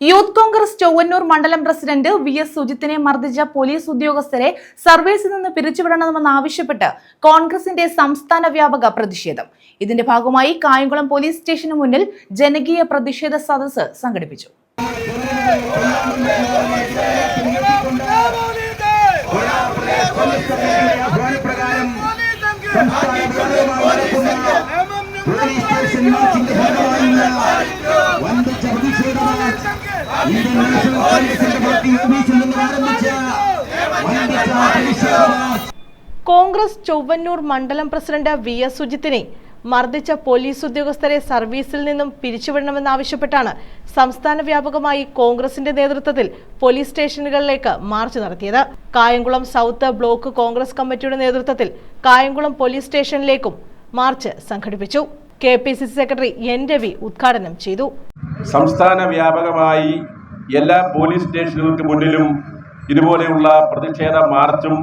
Youth Congress Chowwannur മണ്ഡലം president V S സുജിത്തിനെ മർദ്ദിച്ച police ഉദ്യോഗസ്ഥരെ സർവീസിൽ നിന്ന് പിരിച്ചുവിടണമെന്നാവശ്യപ്പെട്ട് കോൺഗ്രസിന്റെ സംസ്ഥാന വ്യാപക പ്രതിഷേധം. ഇതിന്റെ ഭാഗമായി കായംകുളം പോലീസ് സ്റ്റേഷന് മുന്നിൽ ജനകീയ പ്രതിഷേധ സദസ്സ് സംഘടിപ്പിച്ചു. സംസ്ഥാന കോൺഗ്രസ് ചൊവ്വന്നൂർ മണ്ഡലം പ്രസിഡന്റ് വി എസ് സുജിത്തിനെ മർദ്ദിച്ച പോലീസ് ഉദ്യോഗസ്ഥരെ സർവീസിൽ നിന്നും പിരിച്ചുവിടണമെന്നാവശ്യപ്പെട്ടാണ് സംസ്ഥാന വ്യാപകമായി കോൺഗ്രസിന്റെ നേതൃത്വത്തിൽ പോലീസ് സ്റ്റേഷനുകളിലേക്ക് മാർച്ച് നടത്തിയത്. കായംകുളം സൗത്ത് ബ്ലോക്ക് കോൺഗ്രസ് കമ്മിറ്റിയുടെ നേതൃത്വത്തിൽ കായംകുളം പോലീസ് സ്റ്റേഷനിലേക്കും മാർച്ച് സംഘടിപ്പിച്ചു. K P C secretary N Ravi ഉദ്ഘാടനം ചെയ്തു. സംസ്ഥാന വ്യാപകമായി എല്ലാ പോലീസ് സ്റ്റേഷനുകൾക്ക് മുന്നിലും ഇതുപോലെയുള്ള പ്രതിഷേധ മാർച്ചും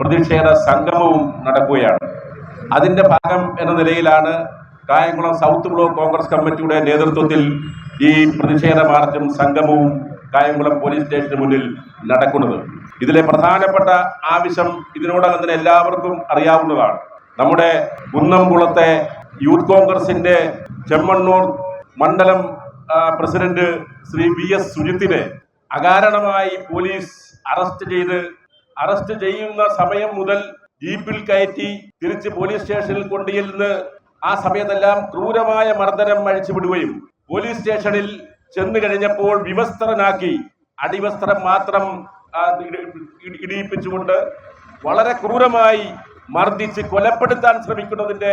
പ്രതിഷേധ സംഗമവും നടക്കുകയാണ്. അതിന്റെ ഭാഗം എന്ന നിലയിലാണ് കായംകുളം സൗത്ത് ബ്ലോക്ക് കോൺഗ്രസ് കമ്മിറ്റിയുടെ നേതൃത്വത്തിൽ ഈ പ്രതിഷേധ മാർച്ചും സംഗമവും കായംകുളം പോലീസ് സ്റ്റേഷന് മുന്നിൽ നടക്കുന്നത്. ഇതിലെ പ്രധാനപ്പെട്ട ആവശ്യം ഇതിനോടകം തന്നെ എല്ലാവർക്കും അറിയാവുന്നതാണ്. നമ്മുടെ കുന്നംകുളത്തെ യൂത്ത് കോൺഗ്രസിന്റെ ചെമ്മണ്ണൂർ മണ്ഡലം പ്രസിഡന്റ് ശ്രീ വി എസ് സുജിത്തിനെ അകാരണമായി പോലീസ് അറസ്റ്റ് ചെയ്ത് അറസ്റ്റ് ചെയ്യുന്ന സമയം മുതൽ ജീപ്പിൽ കയറ്റി തിരിച്ച് പോലീസ് സ്റ്റേഷനിൽ കൊണ്ടുചെല്ലുന്ന ആ സമയത്തെല്ലാം ക്രൂരമായ മർദ്ദനം അഴിച്ചുവിടുകയും പോലീസ് സ്റ്റേഷനിൽ ചെന്നു കഴിഞ്ഞപ്പോൾ വിവസ്ത്രനാക്കി അടിവസ്ത്രം മാത്രം ഇടിയിപ്പിച്ചുകൊണ്ട് വളരെ ക്രൂരമായി മർദ്ദിച്ച് കൊലപ്പെടുത്താൻ ശ്രമിക്കുന്നതിന്റെ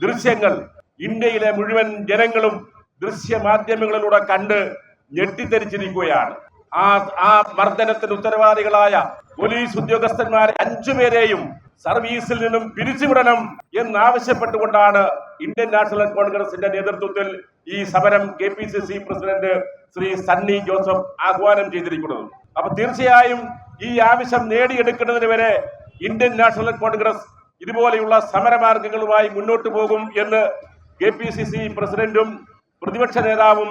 ദൃശ്യങ്ങൾ ഇന്ത്യയിലെ മുഴുവൻ ജനങ്ങളും ദൃശ്യമാധ്യമങ്ങളിലൂടെ കണ്ട് ഞെട്ടിത്തെരിച്ചിരിക്കുകയാണ് ആ ആ മർദ്ദനത്തിന് ഉത്തരവാദികളായ പോലീസ് ഉദ്യോഗസ്ഥന്മാരെ അഞ്ചുപേരെയും സർവീസിൽ നിന്നും പിരിച്ചുവിടണം എന്നാവശ്യപ്പെട്ടുകൊണ്ടാണ് ഇന്ത്യൻ നാഷണൽ കോൺഗ്രസിന്റെ നേതൃത്വത്തിൽ ഈ സമരം K P C C president Shri Sunny Joseph ആഹ്വാനം ചെയ്തിരിക്കുന്നത്. അപ്പൊ തീർച്ചയായും ഈ ആവശ്യം നേടിയെടുക്കുന്നതിന് വരെ ഇന്ത്യൻ നാഷണൽ കോൺഗ്രസ് ഇതുപോലെയുള്ള സമരമാർഗങ്ങളുമായി മുന്നോട്ട് പോകും എന്ന് കെ പി സി സി പ്രസിഡന്റും പ്രതിപക്ഷ നേതാവും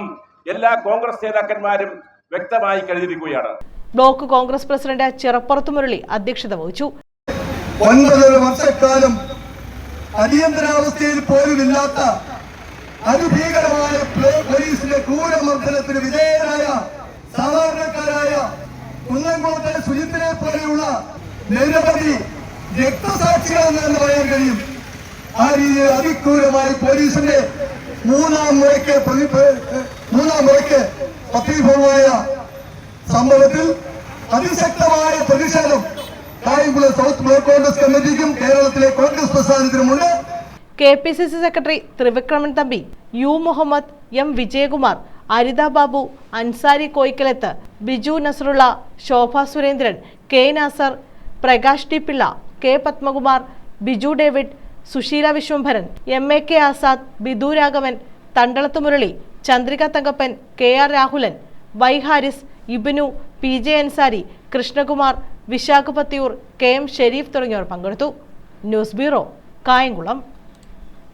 എല്ലാ കോൺഗ്രസ് നേതാക്കന്മാരും വ്യക്തമായി കഴിഞ്ഞിരിക്കുകയാണ് block Congress president Chirappurath Murali അധ്യക്ഷത വഹിച്ചു. ഒൻപതര വർഷക്കാലം അടിയന്തരാവസ്ഥയിൽ പോലും ഇല്ലാത്ത അതിഭീകരമായ പോലീസിന്റെ ക്രൂരമർദ്ദനത്തിന് വിധേയരായ സാധാരണക്കാരായ കുന്നംകുളത്തെ സുജിത്തിനെ പോലെയുള്ള നിരവധി രക്തസാക്ഷികളെന്ന് പറയാൻ കഴിയും. ആ രീതിയിൽ അതിക്രൂരമായി പോലീസിന്റെ മൂന്നാം മുറയ്ക്ക് മൂന്നാം മുറയ്ക്ക് പത്രീഭവമായ സംഭവത്തിൽ അതിശക്തമായ പ്രതിഷേധം കായംകുളം സൗത്ത് ബ്ലോക്ക് കോൺഗ്രസ് കമ്മിറ്റിക്കും കേരളത്തിലെ Congress പ്രസ്ഥാനത്തിനുമുണ്ട്. K P C C secretary Thrivikraman Thampi U Muhammad M Vijayakumar Aritha Babu Ansari Koyikkalath Biju Nasarulla Shobha Surendran K Nasar Prakash T Pillai K Padmakumar Biju David Susheela Vishwambharan M A K Azad Bidu Raghavan Thandalath Murali Chandrika Thankappan K R Rahulan Y Haris Ibinu P J Ansari Krishnakumar Vishakhapathiyoor K M Sherif തുടങ്ങിയവർ പങ്കെടുത്തു. News bureau Kayamkulam.